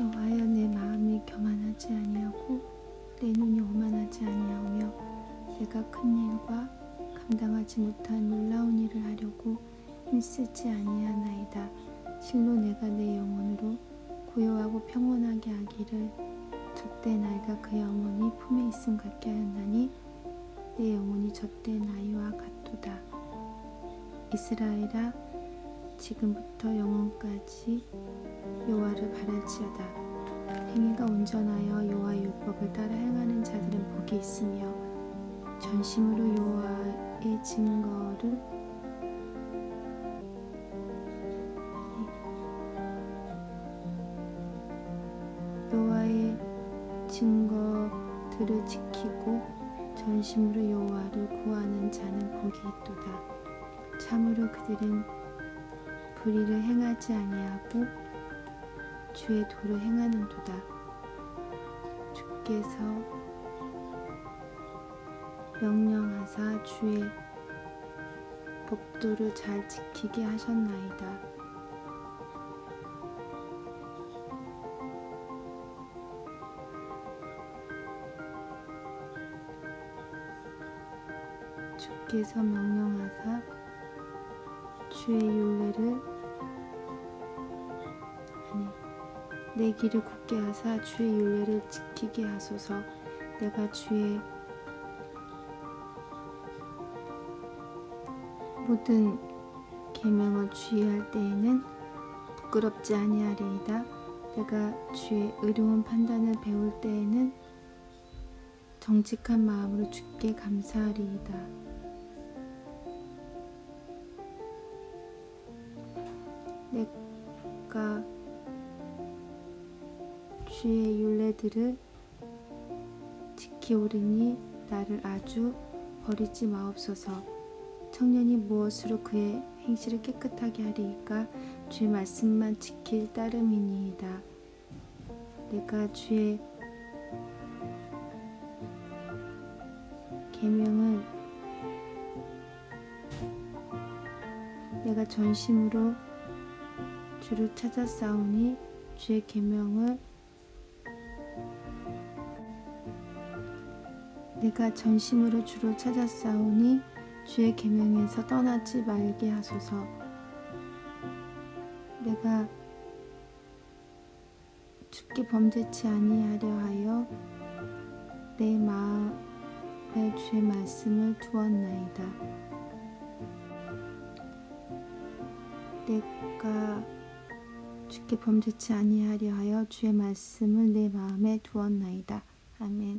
여호와여 내 마음이 교만하지 아니하고 내 눈이 오만하지 아니하며 내가 큰 일과 감당하지 못한 놀라운 일을 하려고 힘쓰지 아니하나이다. 실로 내가 내 영혼으로 고요하고 평온하게 하기를 젖대 나이가 그 영혼이 품에 있음 같게 하였나니 내 영혼이 젖대 나이와 같도다. 이스라엘아 지금부터 영원까지 여호와를 바랄지어다. 행위가 온전하여 여호와의 율법을 따라 행하는 자들은 복이 있으며 전심으로 여호와의 증거를 여호와의 증거들을 지키고 전심으로 여호와를 구하는 자는 복이 있도다. 참으로 그들은 불의를 행하지 아니하고 주의 도를 행하는도다. 주께서 명령하사 주의 법도를 잘 지키게 하셨나이다. 주께서 명령하사 주의 율례를 아니 내 길을 굳게 하사 주의 율례를 지키게 하소서. 내가 주의 모든 계명을 주의할 때에는 부끄럽지 아니하리이다. 내가 주의 의로운 판단을 배울 때에는 정직한 마음으로 주께 감사하리이다 내가 주의 율례들을 지키오리니 나를 아주 버리지 마옵소서. 청년이 무엇으로 그의 행실을 깨끗하게 하리이까 주의 말씀만 지킬 따름이니이다. 내가 주의 계명은 내가 전심으로 주를 찾아 싸우니 주의 계명을 내가 전심으로 주를 찾아 싸우니 주의 계명에서 떠나지 말게 하소서. 내가 죽게 범죄치 아니하려 하여 내 마음에 주의 말씀을 두었나이다. 내가 죽게 범죄치 아니하려 하여 주의 말씀을 내 마음에 두었나이다. 아멘.